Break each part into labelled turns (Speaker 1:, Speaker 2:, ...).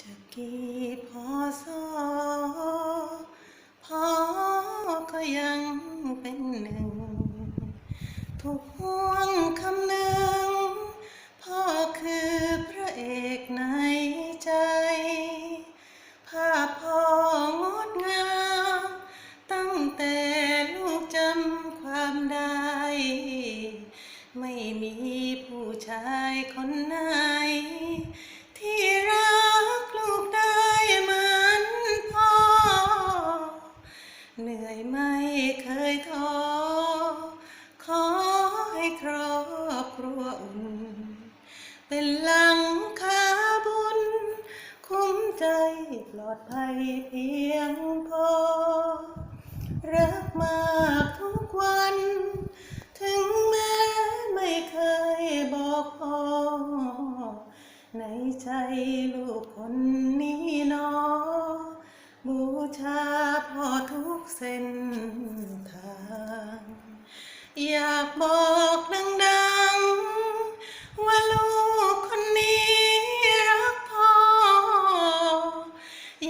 Speaker 1: จะกี่พอสอพ่อก็ยังเป็นหนึ่งทุกห่วงคำหนึ่งพ่อคือพระเอกในใจ ภาพพ่องดงาม ตั้งแต่ลูกจำความได้ ไม่มีผู้ชายคนไหน ครอบครัวอุ่น เป็นหลังคาบุญ คุ้มใจปลอดภัยเพียงพอ รักมากทุกวัน ถึงแม้ไม่เคยบอกพ่อ ในใจลูกคนนี้นอบูชาพ่อทุกเส้น อยากบอกดังๆ ว่าลูกคนนี้รักพ่อ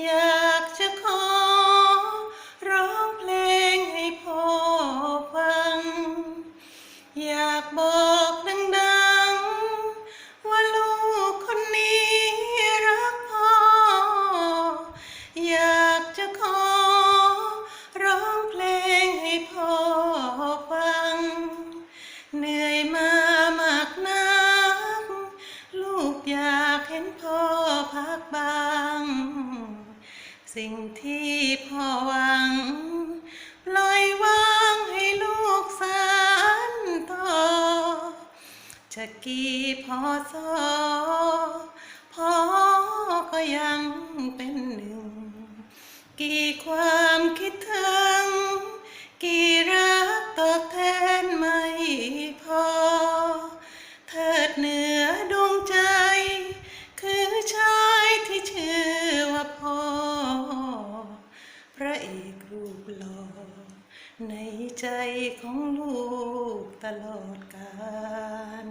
Speaker 1: อยากจะขอร้องเพลงให้พ่อฟัง อยากบอก เห็นพ่อพักบาง สิ่งที่พ่อหวังปล่อยวางให้ลูกสานต่อจะกี่พอสอพ่อก็ยังเป็นหนึ่ง กี่ความคิดถึง ระเอกรูปหล่อในใจของลูกตลอดกาล